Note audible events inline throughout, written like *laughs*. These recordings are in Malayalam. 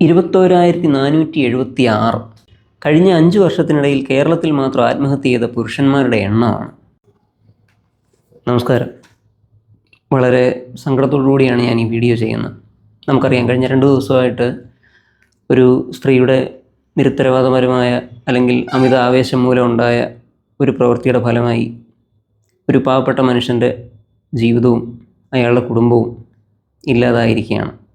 ഇരുപത്തോരായിരത്തി നാനൂറ്റി എഴുപത്തി ആറ് കഴിഞ്ഞ അഞ്ച് വർഷത്തിനിടയിൽ കേരളത്തിൽ മാത്രം ആത്മഹത്യ ചെയ്ത പുരുഷന്മാരുടെ എണ്ണമാണ്. നമസ്കാരം. വളരെ കൂടിയാണ് ഞാൻ ഈ വീഡിയോ ചെയ്യുന്നത്. നമുക്കറിയാം കഴിഞ്ഞ രണ്ട് ദിവസമായിട്ട് ഒരു സ്ത്രീയുടെ നിരുത്തരവാദപരമായ അല്ലെങ്കിൽ അമിത ആവേശം മൂലം ഉണ്ടായ ഒരു പ്രവൃത്തിയുടെ ഫലമായി ഒരു പാവപ്പെട്ട മനുഷ്യന്റെ ജീവിതവും അയാളുടെ കുടുംബവും ഇല്ലാതായിരിക്കുകയാണ്.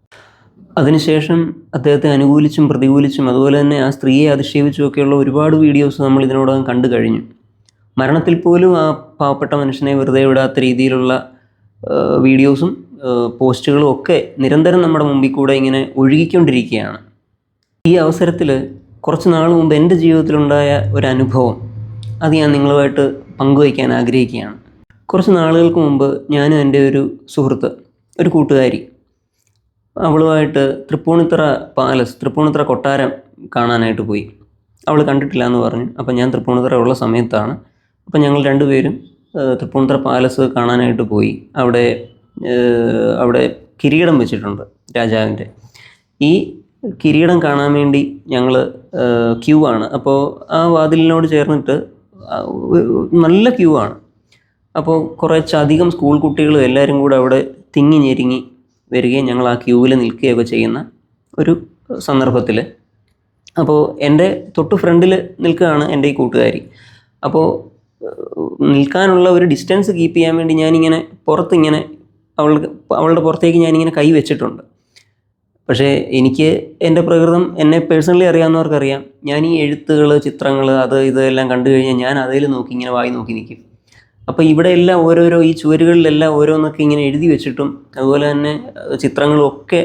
അതിനുശേഷം അദ്ദേഹത്തെ അനുകൂലിച്ചും പ്രതികൂലിച്ചും അതുപോലെ തന്നെ ആ സ്ത്രീയെ അധിക്ഷേപിച്ചും ഒക്കെയുള്ള ഒരുപാട് വീഡിയോസ് നമ്മൾ ഇതിനോടകം കണ്ടു കഴിഞ്ഞു. മരണത്തിൽ പോലും ആ പാവപ്പെട്ട മനുഷ്യനെ വെറുതെ വിടാത്ത രീതിയിലുള്ള വീഡിയോസും പോസ്റ്റുകളും ഒക്കെ നിരന്തരം നമ്മുടെ മുമ്പിൽ കൂടെ ഇങ്ങനെ ഒഴുകിക്കൊണ്ടിരിക്കുകയാണ്. ഈ അവസരത്തിൽ കുറച്ച് നാൾ മുമ്പ് എന്റെ ജീവിതത്തിലുണ്ടായ ഒരു അനുഭവം അത് ഞാൻ നിങ്ങളുമായിട്ട് പങ്കുവയ്ക്കാൻ ആഗ്രഹിക്കുകയാണ്. കുറച്ച് നാളുകൾക്ക് മുമ്പ് ഞാനും എന്റെ ഒരു സുഹൃത്ത് ഒരു കൂട്ടുകാരി അവളുമായിട്ട് തൃപ്പൂണിത്തറ പാലസ് തൃപ്പൂണിത്തറ കൊട്ടാരം കാണാനായിട്ട് പോയി. അവൾ കണ്ടിട്ടില്ല എന്ന് പറഞ്ഞു. അപ്പം ഞാൻ തൃപ്പൂണിത്തറ ഉള്ള സമയത്താണ്. അപ്പം ഞങ്ങൾ രണ്ടുപേരും തൃപ്പൂണിത്തറ പാലസ് കാണാനായിട്ട് പോയി. അവിടെ അവിടെ കിരീടം വെച്ചിട്ടുണ്ട് രാജാവിന്റെ. ഈ കിരീടം കാണാൻ വേണ്ടി ഞങ്ങൾ ക്യൂ ആണ്. അപ്പോൾ ആ വാതിലിനോട് ചേർന്നിട്ട് നല്ല ക്യൂ ആണ്. അപ്പോൾ കുറച്ചധികം സ്കൂൾ കുട്ടികളും എല്ലാവരും കൂടെ അവിടെ തിങ്ങി ഞെരുങ്ങി വരികയും ഞങ്ങൾ ആ ക്യൂവിൽ നിൽക്കുകയൊക്കെ ചെയ്യുന്ന ഒരു സന്ദർഭത്തിൽ. അപ്പോൾ എന്റെ തൊട്ട് ഫ്രണ്ടിൽ നിൽക്കുകയാണ് എന്റെ ഈ കൂട്ടുകാരി. അപ്പോൾ നിൽക്കാനുള്ള ഒരു ഡിസ്റ്റൻസ് കീപ്പ് ചെയ്യാൻ വേണ്ടി ഞാനിങ്ങനെ പുറത്തിങ്ങനെ അവൾക്ക് അവളുടെ പുറത്തേക്ക് ഞാനിങ്ങനെ കൈ വെച്ചിട്ടുണ്ട്. പക്ഷേ എനിക്ക് എന്റെ പ്രകൃതം എന്നെ പേഴ്സണലി അറിയാവുന്നവർക്കറിയാം. ഞാൻ ഈ എഴുത്തുകൾ ചിത്രങ്ങൾ അത് ഇതെല്ലാം കണ്ടു കഴിഞ്ഞാൽ ഞാൻ അതിൽ നോക്കി ഇങ്ങനെ വായി നോക്കി നിൽക്കും. അപ്പോൾ ഇവിടെ എല്ലാം ഓരോരോ ഈ ചുവരുകളിലെല്ലാം ഓരോന്നൊക്കെ ഇങ്ങനെ എഴുതി വെച്ചിട്ടും അതുപോലെ തന്നെ ചിത്രങ്ങളും ഒക്കെ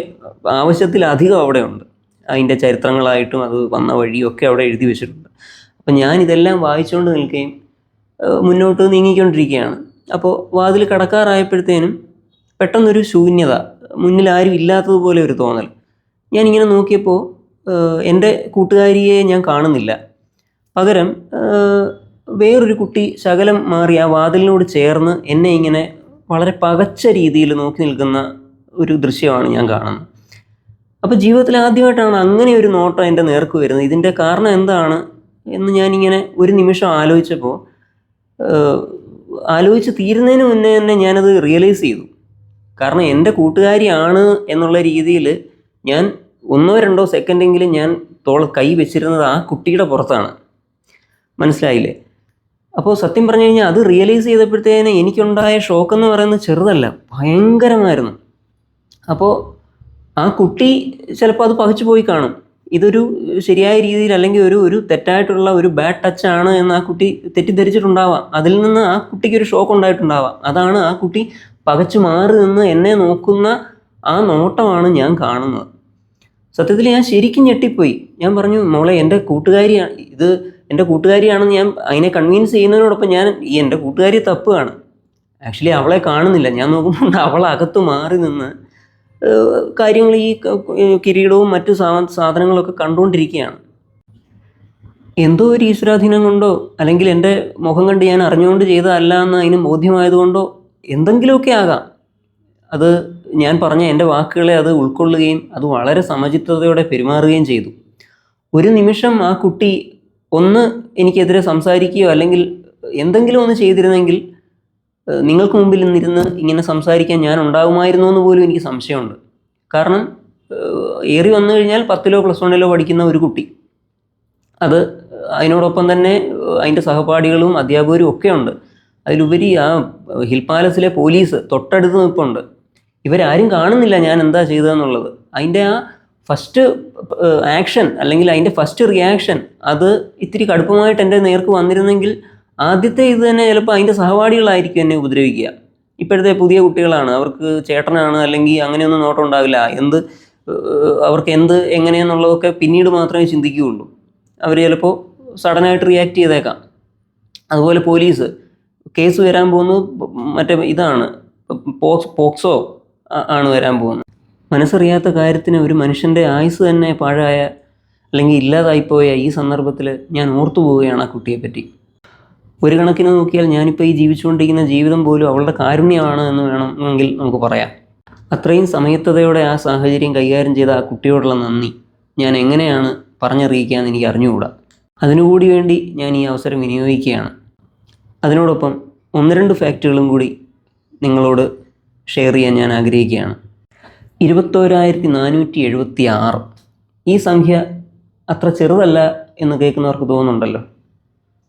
ആവശ്യത്തിലധികം അവിടെ ഉണ്ട് അതിന്റെ ചരിത്രങ്ങളായിട്ടും അത് വന്ന വഴിയും ഒക്കെ അവിടെ എഴുതി വെച്ചിട്ടുണ്ട്. അപ്പോൾ ഞാൻ ഇതെല്ലാം വായിച്ചുകൊണ്ട് നിൽക്കുകയും മുന്നോട്ട് നീങ്ങിക്കൊണ്ടിരിക്കുകയാണ്. അപ്പോൾ വാതിൽ കടക്കാറായപ്പോഴത്തേനും പെട്ടെന്നൊരു ശൂന്യത മുന്നിൽ ആരും ഇല്ലാത്തതുപോലെ ഒരു തോന്നൽ. ഞാനിങ്ങനെ നോക്കിയപ്പോൾ എന്റെ കൂട്ടുകാരിയെ ഞാൻ കാണുന്നില്ല. പകരം വേറൊരു കുട്ടി ശകലം മാറി ആ വാതിലിനോട് ചേർന്ന് എന്നെ ഇങ്ങനെ വളരെ പകച്ച രീതിയിൽ നോക്കി നിൽക്കുന്ന ഒരു ദൃശ്യമാണ് ഞാൻ കാണുന്നത്. അപ്പോൾ ജീവിതത്തിൽ ആദ്യമായിട്ടാണ് അങ്ങനെ ഒരു നോട്ടം എന്റെ നേർക്ക് വരുന്നത്. ഇതിന്റെ കാരണം എന്താണ് എന്ന് ഞാനിങ്ങനെ ഒരു നിമിഷം ആലോചിച്ചപ്പോൾ ആലോചിച്ച് തീരുന്നതിന് മുന്നേ തന്നെ ഞാനത് റിയലൈസ് ചെയ്തു. കാരണം എന്റെ കൂട്ടുകാരിയാണ് എന്നുള്ള രീതിയിൽ ഞാൻ ഒന്നോ രണ്ടോ സെക്കൻഡെങ്കിലും ഞാൻ തോൾ കൈ വെച്ചിരുന്നത് ആ കുട്ടിയുടെ പുറത്താണ്. മനസ്സിലായില്ലേ? അപ്പോൾ സത്യം പറഞ്ഞു കഴിഞ്ഞാൽ അത് റിയലൈസ് ചെയ്തപ്പോഴത്തേന് എനിക്കുണ്ടായ ഷോക്ക് എന്ന് പറയുന്നത് ചെറുതല്ല ഭയങ്കരമായിരുന്നു. അപ്പോൾ ആ കുട്ടി ചിലപ്പോൾ അത് പകച്ചു പോയി കാണും. ഇതൊരു ശരിയായ രീതിയിൽ അല്ലെങ്കിൽ ഒരു ഒരു തെറ്റായിട്ടുള്ള ഒരു ബാഡ് ടച്ച് ആണ് എന്ന് ആ കുട്ടി തെറ്റിദ്ധരിച്ചിട്ടുണ്ടാവാം. അതിൽ നിന്ന് ആ കുട്ടിക്ക് ഒരു ഷോക്ക് ഉണ്ടായിട്ടുണ്ടാവാം. അതാണ് ആ കുട്ടി പകച്ചു മാറി നിന്ന് എന്നെ നോക്കുന്ന ആ നോട്ടമാണ് ഞാൻ കാണുന്നത്. സത്യത്തിൽ ഞാൻ ശരിക്കും ഞെട്ടിപ്പോയി. ഞാൻ പറഞ്ഞു മോളെ എന്റെ കൂട്ടുകാരിയാണ് ഇത് എന്റെ കൂട്ടുകാരിയാണെന്ന് ഞാൻ അതിനെ കൺവീൻസ് ചെയ്യുന്നതിനോടൊപ്പം ഞാൻ ഈ എന്റെ കൂട്ടുകാരി തപ്പുകയാണ് ആക്ച്വലി അവളെ കാണുന്നില്ല. ഞാൻ നോക്കുമ്പോൾ *laughs* അവൾ അകത്ത് മാറി നിന്ന് കാര്യങ്ങൾ ഈ കിരീടവും മറ്റു സാ- സാധനങ്ങളൊക്കെ കണ്ടുകൊണ്ടിരിക്കുകയാണ്. എന്തോ ഒരു ഈശ്വരാധീനം കൊണ്ടോ അല്ലെങ്കിൽ എന്റെ മുഖം കണ്ട് ഞാൻ അറിഞ്ഞുകൊണ്ട് ചെയ്തതല്ല എന്ന് അതിന് ബോധ്യമായതുകൊണ്ടോ എന്തെങ്കിലുമൊക്കെ ആകാം. അത് ഞാൻ പറഞ്ഞ എന്റെ വാക്കുകളെ അത് ഉൾക്കൊള്ളുകയും അത് വളരെ സമചിത്തതയോടെ പെരുമാറുകയും ചെയ്തു. ഒരു നിമിഷം ആ കുട്ടി ഒന്ന് എനിക്കെതിരെ സംസാരിക്കുകയോ അല്ലെങ്കിൽ എന്തെങ്കിലും ഒന്ന് ചെയ്തിരുന്നെങ്കിൽ നിങ്ങൾക്ക് മുമ്പിൽ നിന്നിരുന്ന് ഇങ്ങനെ സംസാരിക്കാൻ ഞാൻ ഉണ്ടാകുമായിരുന്നോ എന്ന് പോലും എനിക്ക് സംശയമുണ്ട്. കാരണം ഏറി വന്നു കഴിഞ്ഞാൽ പത്തിലോ പ്ലസ് വണ്ണിലോ പഠിക്കുന്ന ഒരു കുട്ടി. അത് അതിനോടൊപ്പം തന്നെ അതിന്റെ സഹപാഠികളും അധ്യാപകരും ഒക്കെ ഉണ്ട്. അതിലുപരി ആ ഹിൽ പാലസിലെ പോലീസ് തൊട്ടടുത്ത് നിൽപ്പുണ്ട്. ഇവരാരും കാണുന്നില്ല ഞാൻ എന്താ ചെയ്തതെന്നുള്ളത്. അതിന്റെ ആ ഫസ്റ്റ് ആക്ഷൻ അല്ലെങ്കിൽ അതിന്റെ ഫസ്റ്റ് റിയാക്ഷൻ അത് ഇത്തിരി കടുപ്പമായിട്ട് എന്റെ നേർക്ക് വന്നിരുന്നെങ്കിൽ ആദ്യത്തെ ഇത് തന്നെ ചിലപ്പോൾ അതിന്റെ സഹപാഠികളായിരിക്കും എന്നെ ഉപദ്രവിക്കുക. ഇപ്പോഴത്തെ പുതിയ കുട്ടികളാണ്. അവർക്ക് ചേട്ടനാണ് അല്ലെങ്കിൽ അങ്ങനെയൊന്നും നോട്ടം ഉണ്ടാവില്ല. എന്ത് അവർക്ക് എന്ത് എങ്ങനെയെന്നുള്ളതൊക്കെ പിന്നീട് മാത്രമേ ചിന്തിക്കുകയുള്ളൂ. അവർ ചിലപ്പോൾ സഡനായിട്ട് റിയാക്ട് ചെയ്തേക്കാം. അതുപോലെ പോലീസ് കേസ് വരാൻ പോകുന്നത് മറ്റേ ഇതാണ്. പോക്സ് ആണ് വരാൻ പോകുന്നത്. മനസ്സറിയാത്ത കാര്യത്തിന് ഒരു മനുഷ്യന്റെ ആയുസ് തന്നെ പാഴായ അല്ലെങ്കിൽ ഇല്ലാതായിപ്പോയ ഈ സന്ദർഭത്തിൽ ഞാൻ ഓർത്തു പോവുകയാണ് ആ കുട്ടിയെ പറ്റി. ഒരു കണക്കിന് നോക്കിയാൽ ഞാനിപ്പോൾ ഈ ജീവിച്ചുകൊണ്ടിരിക്കുന്ന ജീവിതം പോലും അവളുടെ കാരുണ്യമാണ് എന്ന് വേണമെങ്കിൽ നമുക്ക് പറയാം. അത്രയും സമയത്തതയോടെ ആ സാഹചര്യം കൈകാര്യം ചെയ്ത ആ കുട്ടിയോടുള്ള നന്ദി. ഞാൻ എങ്ങനെയാണ് പറഞ്ഞറിയിക്കാമെന്ന് എനിക്ക് അറിഞ്ഞുകൂടാ. അതിനുകൂടി വേണ്ടി ഞാൻ ഈ അവസരം വിനിയോഗിക്കുകയാണ്. അതിനോടൊപ്പം ഒന്ന് രണ്ട് ഫാക്റ്റുകളും കൂടി നിങ്ങളോട് ഷെയർ ചെയ്യാൻ ഞാൻ ആഗ്രഹിക്കുകയാണ്. ഇരുപത്തോരായിരത്തി നാനൂറ്റി എഴുപത്തി ആറ് ഈ സംഖ്യ അത്ര ചെറുതല്ല എന്ന് കേൾക്കുന്നവർക്ക് തോന്നുന്നുണ്ടല്ലോ.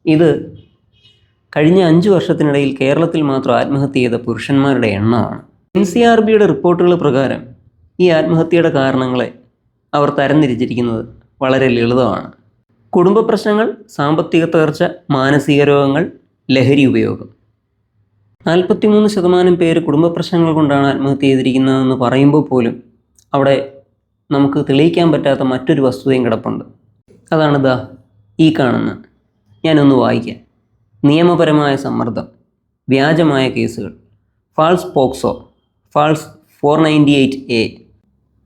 ഇത് കഴിഞ്ഞ അഞ്ച് വർഷത്തിനിടയിൽ കേരളത്തിൽ മാത്രം ആത്മഹത്യ ചെയ്ത പുരുഷന്മാരുടെ എണ്ണമാണ്. എൻ സി ആർ ബിയുടെ റിപ്പോർട്ടുകൾ പ്രകാരം ഈ ആത്മഹത്യയുടെ കാരണങ്ങളെ അവർ തരംതിരിച്ചിരിക്കുന്നത് വളരെ ലളിതമാണ്. കുടുംബ പ്രശ്നങ്ങൾ സാമ്പത്തിക തകർച്ച മാനസിക രോഗങ്ങൾ ലഹരി ഉപയോഗം. നാൽപ്പത്തിമൂന്ന് ശതമാനം പേര് കുടുംബ പ്രശ്നങ്ങൾ കൊണ്ടാണ് ആത്മഹത്യ ചെയ്തിരിക്കുന്നതെന്ന് പറയുമ്പോൾ പോലും അവിടെ നമുക്ക് തെളിയിക്കാൻ പറ്റാത്ത മറ്റൊരു വസ്തുതയും കിടപ്പുണ്ട്. അതാണ് ദാ ഈ കാണുന്ന. ഞാനൊന്ന് വായിക്കാം. നിയമപരമായ സമ്മർദ്ദം. വ്യാജമായ കേസുകൾ. False POCSO. False four ninety eight A.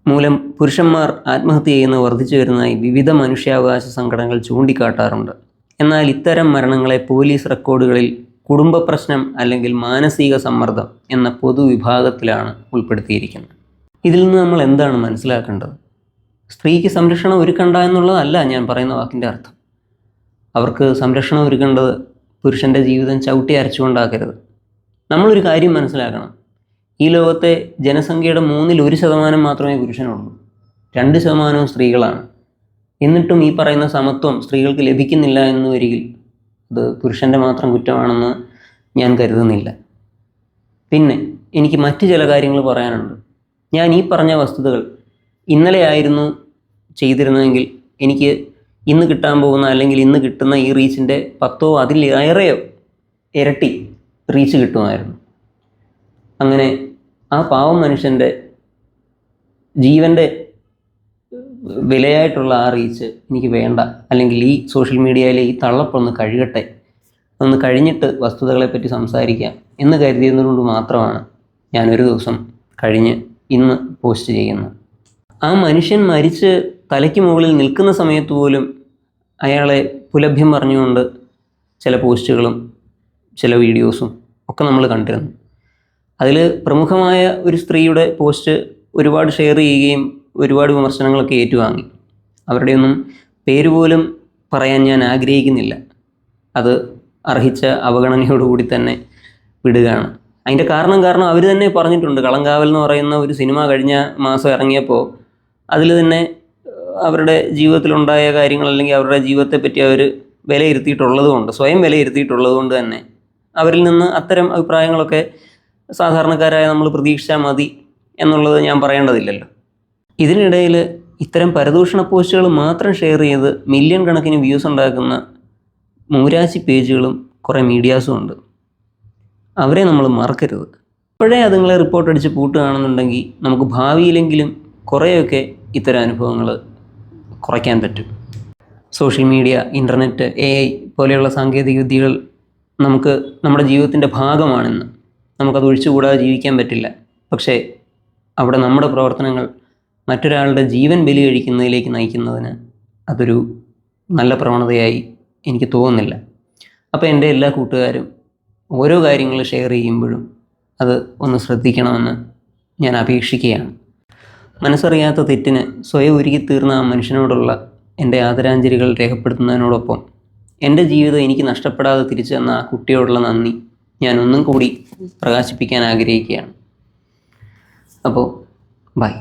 മൂലം പുരുഷന്മാർ ആത്മഹത്യ ചെയ്യുന്ന വർദ്ധിച്ചു വരുന്നതായി വിവിധ മനുഷ്യാവകാശ സംഘടനകൾ ചൂണ്ടിക്കാട്ടാറുണ്ട്. എന്നാൽ ഇത്തരം മരണങ്ങളെ പോലീസ് റെക്കോർഡുകളിൽ കുടുംബ പ്രശ്നം അല്ലെങ്കിൽ മാനസിക സമ്മർദ്ദം എന്ന പൊതുവിഭാഗത്തിലാണ് ഉൾപ്പെടുത്തിയിരിക്കുന്നത്. ഇതിൽ നിന്ന് നമ്മൾ എന്താണ് മനസ്സിലാക്കേണ്ടത്? സ്ത്രീക്ക് സംരക്ഷണം ഒരുക്കണ്ട എന്നുള്ളതല്ല ഞാൻ പറയുന്ന വാക്കിന്റെ അർത്ഥം. അവർക്ക് സംരക്ഷണം ഒരുക്കേണ്ടത് പുരുഷന്റെ ജീവിതം ചവിട്ടി അരച്ചുകൊണ്ടാക്കരുത്. നമ്മളൊരു കാര്യം മനസ്സിലാക്കണം. ഈ ലോകത്തെ ജനസംഖ്യയുടെ മൂന്നിൽ ഒരു ശതമാനം മാത്രമേ പുരുഷനുള്ളൂ. രണ്ട് ശതമാനവും സ്ത്രീകളാണ്. എന്നിട്ടും ഈ പറയുന്ന സമത്വം സ്ത്രീകൾക്ക് ലഭിക്കുന്നില്ല എന്ന് വരികിൽ അത് പുരുഷന്റെ മാത്രം കുറ്റമാണെന്ന് ഞാൻ കരുതുന്നില്ല. പിന്നെ എനിക്ക് മറ്റു ചില കാര്യങ്ങൾ പറയാനുണ്ട്. ഞാൻ ഈ പറഞ്ഞ വസ്തുതകൾ ഇന്നലെ ആയിരുന്നു ചെയ്തിരുന്നതെങ്കിൽ എനിക്ക് ഇന്ന് കിട്ടാൻ പോകുന്ന അല്ലെങ്കിൽ ഇന്ന് കിട്ടുന്ന ഈ റീച്ചിന്റെ പത്തോ അതിലേറെയോ ഇരട്ടി റീച്ച് കിട്ടുമായിരുന്നു. അങ്ങനെ ആ പാവം മനുഷ്യന്റെ ജീവന്റെ വിലയായിട്ടുള്ള ആ റീച്ച് എനിക്ക് വേണ്ട. അല്ലെങ്കിൽ ഈ സോഷ്യൽ മീഡിയയിലെ ഈ തള്ളപ്പൊന്ന് കഴുകട്ടെ. ഒന്ന് കഴിഞ്ഞിട്ട് വസ്തുതകളെപ്പറ്റി സംസാരിക്കാം എന്ന് കരുതിയതുകൊണ്ട് മാത്രമാണ് ഞാൻ ഒരു ദിവസം കഴിഞ്ഞ് ഇന്ന് പോസ്റ്റ് ചെയ്യുന്നത്. ആ മനുഷ്യൻ മരിച്ച് തലയ്ക്ക് മുകളിൽ നിൽക്കുന്ന സമയത്ത് പോലും അയാളെ പുലഭ്യം പറഞ്ഞുകൊണ്ട് ചില പോസ്റ്റുകളും ചില വീഡിയോസും ഒക്കെ നമ്മൾ കണ്ടിരുന്നു. അതിൽ പ്രമുഖമായ ഒരു സ്ത്രീയുടെ പോസ്റ്റ് ഒരുപാട് ഷെയർ ചെയ്യുകയും ഒരുപാട് വിമർശനങ്ങളൊക്കെ ഏറ്റുവാങ്ങി. അവരുടെയൊന്നും പേര് പോലും പറയാൻ ഞാൻ ആഗ്രഹിക്കുന്നില്ല. അത് അർഹിച്ച അവഗണനയോടുകൂടി തന്നെ വിടുകയാണ്. അതിന്റെ കാരണം കാരണം അവർ തന്നെ പറഞ്ഞിട്ടുണ്ട്. കളങ്കാവൽ എന്ന് പറയുന്ന ഒരു സിനിമ കഴിഞ്ഞ മാസം ഇറങ്ങിയപ്പോൾ അതിൽ തന്നെ അവരുടെ ജീവിതത്തിലുണ്ടായ കാര്യങ്ങൾ അല്ലെങ്കിൽ അവരുടെ ജീവിതത്തെ പറ്റി അവർ വിലയിരുത്തിയിട്ടുള്ളത് കൊണ്ട് സ്വയം വിലയിരുത്തിയിട്ടുള്ളത് കൊണ്ട് തന്നെ അവരിൽ നിന്ന് അത്തരം അഭിപ്രായങ്ങളൊക്കെ സാധാരണക്കാരായ നമ്മൾ പ്രതീക്ഷിച്ചാൽ മതി എന്നുള്ളത് ഞാൻ പറയേണ്ടതില്ലല്ലോ. ഇതിനിടയിൽ ഇത്തരം പരദൂഷണ പോസ്റ്റുകൾ മാത്രം ഷെയർ ചെയ്ത് മില്യൺ കണക്കിന് വ്യൂസ് ഉണ്ടാക്കുന്ന മൂരാശി പേജുകളും കുറേ മീഡിയാസും ഉണ്ട്. അവരെ നമ്മൾ മറക്കരുത്. ഇപ്പോഴേ അതുങ്ങളെ റിപ്പോർട്ട് അടിച്ച് പൂട്ടുകയാണെന്നുണ്ടെങ്കിൽ നമുക്ക് ഭാവിയിലെങ്കിലും കുറേയൊക്കെ ഇത്തരം അനുഭവങ്ങൾ കുറയ്ക്കാൻ പറ്റും. Social media internet A I പോലെയുള്ള സാങ്കേതിക വിദ്യകൾ നമുക്ക് നമ്മുടെ ജീവിതത്തിന്റെ ഭാഗമാണെന്ന് നമുക്കത് ഒഴിച്ചുകൂടാതെ ജീവിക്കാൻ പറ്റില്ല. പക്ഷേ അവിടെ നമ്മുടെ പ്രവർത്തനങ്ങൾ മറ്റൊരാളുടെ ജീവൻ ബലി കഴിക്കുന്നതിലേക്ക് നയിക്കുന്നതിന് അതൊരു നല്ല പ്രവണതയായി എനിക്ക് തോന്നുന്നില്ല. അപ്പോൾ എന്റെ എല്ലാ കൂട്ടുകാരും ഓരോ കാര്യങ്ങൾ ഷെയർ ചെയ്യുമ്പോഴും അത് ഒന്ന് ശ്രദ്ധിക്കണമെന്ന് ഞാൻ അപേക്ഷിക്കുകയാണ്. മനസ്സറിയാത്ത തെറ്റിന് സ്വയം ഒരുക്കി തീർന്ന ആ മനുഷ്യനോടുള്ള എന്റെ ആദരാഞ്ജലികൾ രേഖപ്പെടുത്തുന്നതിനോടൊപ്പം എന്റെ ജീവിതം എനിക്ക് നഷ്ടപ്പെടാതെ തിരിച്ചു തന്ന ആ കുട്ടിയോടുള്ള നന്ദി ഞാൻ ഒന്നും കൂടി പ്രകാശിപ്പിക്കാൻ ആഗ്രഹിക്കുകയാണ്. അപ്പോൾ ബൈ